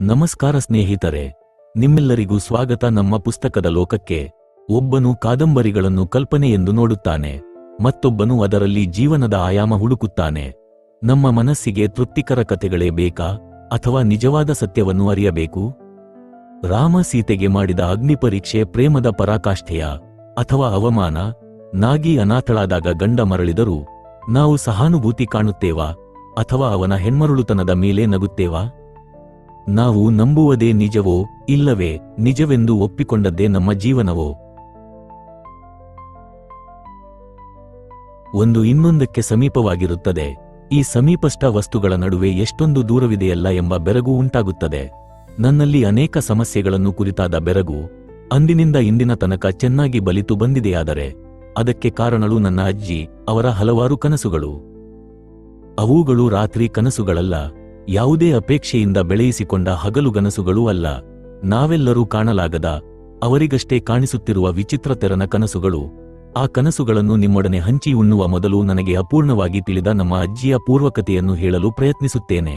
ನಮಸ್ಕಾರ ಸ್ನೇಹಿತರೆ, ನಿಮ್ಮೆಲ್ಲರಿಗೂ ಸ್ವಾಗತ ನಮ್ಮ ಪುಸ್ತಕದ ಲೋಕಕ್ಕೆ. ಒಬ್ಬನು ಕಾದಂಬರಿಗಳನ್ನು ಕಲ್ಪನೆ ಎಂದು ನೋಡುತ್ತಾನೆ, ಮತ್ತೊಬ್ಬನು ಅದರಲ್ಲಿ ಜೀವನದ ಆಯಾಮ ಹುಡುಕುತ್ತಾನೆ. ನಮ್ಮ ಮನಸ್ಸಿಗೆ ತೃಪ್ತಿಕರ ಕಥೆಗಳೇ ಬೇಕಾ, ಅಥವಾ ನಿಜವಾದ ಸತ್ಯವನ್ನು ಅರಿಯಬೇಕು? ರಾಮ ಸೀತೆಗೆ ಮಾಡಿದ ಅಗ್ನಿಪರೀಕ್ಷೆ ಪ್ರೇಮದ ಪರಾಕಾಷ್ಠೆಯ, ಅಥವಾ ಅವಮಾನ? ನಾಗಿ ಅನಾಥಳಾದಾಗ ಗಂಡ ಮರಳಿದರೂ, ನಾವು ಸಹಾನುಭೂತಿ ಕಾಣುತ್ತೇವಾ, ಅಥವಾ ಅವನ ಹೆಣ್ಮರುಳುತನದ ಮೇಲೆ ನಗುತ್ತೇವಾ? ನಾವು ನಂಬುವುದೇ ನಿಜವೋ ಇಲ್ಲವೇ ನಿಜವೆಂದು ಒಪ್ಪಿಕೊಂಡದ್ದೇ ನಮ್ಮ ಜೀವನವೋ? ಒಂದು ಇನ್ನೊಂದಕ್ಕೆ ಸಮೀಪವಾಗಿರುತ್ತದೆ. ಈ ಸಮೀಪಸ್ಥ ವಸ್ತುಗಳ ನಡುವೆ ಎಷ್ಟೊಂದು ದೂರವಿದೆಯಲ್ಲ ಎಂಬ ಬೆರಗು ಉಂಟಾಗುತ್ತದೆ. ನನ್ನಲ್ಲಿ ಅನೇಕ ಸಮಸ್ಯೆಗಳನ್ನು ಕುರಿತಾದ ಬೆರಗು ಅಂದಿನಿಂದ ಇಂದಿನ ತನಕ ಚೆನ್ನಾಗಿ ಬಲಿತು ಬಂದಿದೆಯಾದರೆ ಅದಕ್ಕೆ ಕಾರಣಳು ನನ್ನ ಅಜ್ಜಿ, ಅವರ ಹಲವಾರು ಕನಸುಗಳು. ಅವುಗಳು ರಾತ್ರಿ ಕನಸುಗಳಲ್ಲ. ಯಾವುದೇ ಅಪೇಕ್ಷೆಯಿಂದ ಬೆಳೆಯಿಸಿಕೊಂಡ ಹಗಲುಗನಸುಗಳೂ ಅಲ್ಲ. ನಾವೆಲ್ಲರೂ ಕಾಣಲಾಗದ, ಅವರಿಗಷ್ಟೇ ಕಾಣಿಸುತ್ತಿರುವ ವಿಚಿತ್ರ ತೆರನ ಕನಸುಗಳು. ಆ ಕನಸುಗಳನ್ನು ನಿಮ್ಮೊಡನೆ ಹಂಚಿ ಉಣ್ಣುವ ಮೊದಲು ನನಗೆ ಅಪೂರ್ಣವಾಗಿ ತಿಳಿದ ನಮ್ಮ ಅಜ್ಜಿಯ ಪೂರ್ವಕತೆಯನ್ನು ಹೇಳಲು ಪ್ರಯತ್ನಿಸುತ್ತೇನೆ.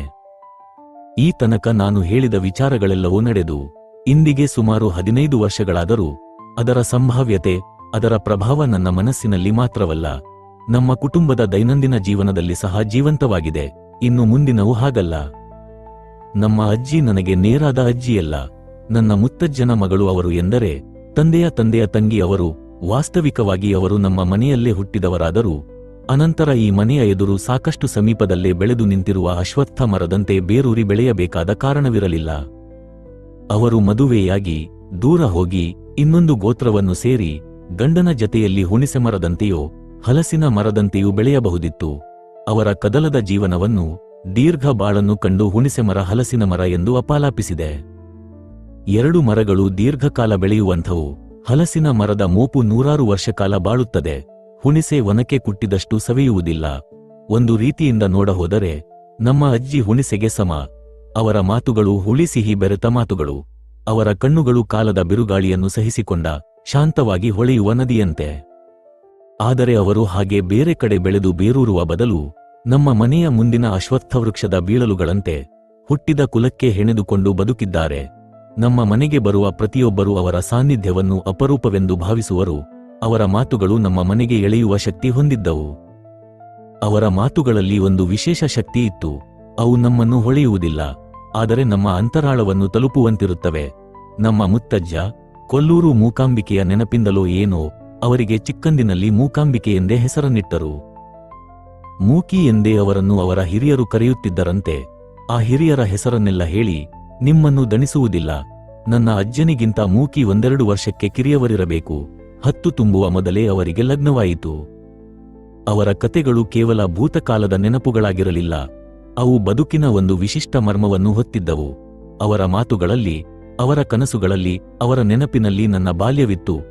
ಈ ತನಕ ನಾನು ಹೇಳಿದ ವಿಚಾರಗಳೆಲ್ಲವೂ ನಡೆದು, ಇಂದಿಗೆ ಸುಮಾರು ಹದಿನೈದು ವರ್ಷಗಳಾದರೂ, ಅದರ ಸಂಭಾವ್ಯತೆ, ಅದರ ಪ್ರಭಾವ ನನ್ನ ಮನಸ್ಸಿನಲ್ಲಿ ಮಾತ್ರವಲ್ಲ, ನಮ್ಮ ಕುಟುಂಬದ ದೈನಂದಿನ ಜೀವನದಲ್ಲಿ ಸಹ ಜೀವಂತವಾಗಿದೆ. ಇನ್ನು ಮುಂದಿನವು ಹಾಗಲ್ಲ. ನಮ್ಮ ಅಜ್ಜಿ ನನಗೆ ನೇರಾದ ಅಜ್ಜಿಯಲ್ಲ. ನನ್ನ ಮುತ್ತಜ್ಜನ ಮಗಳು ಅವರು ಎಂದರೆ, ತಂದೆಯ ತಂದೆಯ ತಂಗಿ ಅವರು, ವಾಸ್ತವಿಕವಾಗಿ ಅವರು ನಮ್ಮ ಮನೆಯಲ್ಲೇ ಹುಟ್ಟಿದವರಾದರೂ, ಅನಂತರ ಈ ಮನೆಯ ಎದುರು ಸಾಕಷ್ಟು ಸಮೀಪದಲ್ಲೇ ಬೆಳೆದು ನಿಂತಿರುವ ಅಶ್ವತ್ಥ ಮರದಂತೆ ಬೇರೂರಿ ಬೆಳೆಯಬೇಕಾದ ಕಾರಣವಿರಲಿಲ್ಲ. ಅವರು ಮದುವೆಯಾಗಿ, ದೂರ ಹೋಗಿ, ಇನ್ನೊಂದು ಗೋತ್ರವನ್ನು ಸೇರಿ, ಗಂಡನ ಜತೆಯಲ್ಲಿ ಹುಣಿಸೆ ಮರದಂತೆಯೋ, ಹಲಸಿನ ಮರದಂತೆಯೂ ಬೆಳೆಯಬಹುದಿತ್ತು. ಅವರ ಕದಲದ ಜೀವನವನ್ನು ದೀರ್ಘ ಬಾಳನ್ನು ಕಂಡು ಹುಣಿಸೆ ಮರ ಹಲಸಿನ ಮರ ಎಂದು ಅಪಾಲಾಪಿಸಿದೆ. ಎರಡು ಮರಗಳು ದೀರ್ಘಕಾಲ ಬೆಳೆಯುವಂಥವು ಹಲಸಿನ ಮರದ ಮೋಪು ನೂರಾರು ವರ್ಷಕಾಲ ಬಾಳುತ್ತದೆ. ಹುಣಿಸೆ ಒನಕೆ ಕುಟ್ಟಿದಷ್ಟು ಸವಿಯುವುದಿಲ್ಲ. ಒಂದು ರೀತಿಯಿಂದ ನೋಡಹೋದರೆ ನಮ್ಮ ಅಜ್ಜಿ ಹುಣಿಸೆಗೆ ಸಮ. ಅವರ ಮಾತುಗಳು ಹುಳಿ ಸಿಹಿ ಬೆರೆತ ಮಾತುಗಳು. ಅವರ ಕಣ್ಣುಗಳು ಕಾಲದ ಬಿರುಗಾಳಿಯನ್ನು ಸಹಿಸಿಕೊಂಡ ಶಾಂತವಾಗಿ ಹೊಳೆಯುವ ನದಿಯಂತೆ. ಆದರೆ ಅವರು ಹಾಗೆ ಬೇರೆ ಕಡೆ ಬೆಳೆದು ಬೇರೂರುವ ಬದಲು ನಮ್ಮ ಮನೆಯ ಮುಂದಿನ ಅಶ್ವತ್ಥ ವೃಕ್ಷದ ಬೀಳಲುಗಳಂತೆ ಹುಟ್ಟಿದ ಕುಲಕ್ಕೆ ಹೆಣೆದುಕೊಂಡು ಬದುಕಿದ್ದಾರೆ. ನಮ್ಮ ಮನೆಗೆ ಬರುವ ಪ್ರತಿಯೊಬ್ಬರೂ ಅವರ ಸಾನ್ನಿಧ್ಯವನ್ನು ಅಪರೂಪವೆಂದು ಭಾವಿಸುವರು. ಅವರ ಮಾತುಗಳು ನಮ್ಮ ಮನೆಗೆ ಎಳೆಯುವ ಶಕ್ತಿ ಹೊಂದಿದ್ದವು. ಅವರ ಮಾತುಗಳಲ್ಲಿ ಒಂದು ವಿಶೇಷ ಶಕ್ತಿ ಇತ್ತು. ಅವು ನಮ್ಮನ್ನು ಹೊಳೆಯುವುದಿಲ್ಲ. ಆದರೆ ನಮ್ಮ ಅಂತರಾಳವನ್ನು ತಲುಪುವಂತಿರುತ್ತವೆ. ನಮ್ಮ ಮುತ್ತಜ್ಜ, ಕೊಲ್ಲೂರು ಮೂಕಾಂಬಿಕೆಯ ನೆನಪಿಂದಲೋ ಏನೋ ಅವರಿಗೆ ಚಿಕ್ಕಂದಿನಲ್ಲಿ ಮೂಕಾಂಬಿಕೆ ಎಂದೇ ಹೆಸರನ್ನಿಟ್ಟರು. ಮೂಕಿ ಎಂದೇ ಅವರನ್ನು ಅವರ ಹಿರಿಯರು ಕರೆಯುತ್ತಿದ್ದರಂತೆ ಆ ಹಿರಿಯರ ಹೆಸರನ್ನೆಲ್ಲ ಹೇಳಿ ನಿಮ್ಮನ್ನು ದಣಿಸುವುದಿಲ್ಲ. ನನ್ನ ಅಜ್ಜನಿಗಿಂತ ಮೂಕಿ ಒಂದೆರಡು ವರ್ಷಕ್ಕೆ ಕಿರಿಯವರಿರಬೇಕು. ಹತ್ತು ತುಂಬುವ ಮೊದಲೇ ಅವರಿಗೆ ಲಗ್ನವಾಯಿತು. ಅವರ ಕತೆಗಳು ಕೇವಲ ಭೂತಕಾಲದ ನೆನಪುಗಳಾಗಿರಲಿಲ್ಲ. ಅವು ಬದುಕಿನ ಒಂದು ವಿಶಿಷ್ಟ ಮರ್ಮವನ್ನು ಹೊತ್ತಿದ್ದವು. ಅವರ ಮಾತುಗಳಲ್ಲಿ, ಅವರ ಕನಸುಗಳಲ್ಲಿ, ಅವರ ನೆನಪಿನಲ್ಲಿ ನನ್ನ ಬಾಲ್ಯವಿತ್ತು.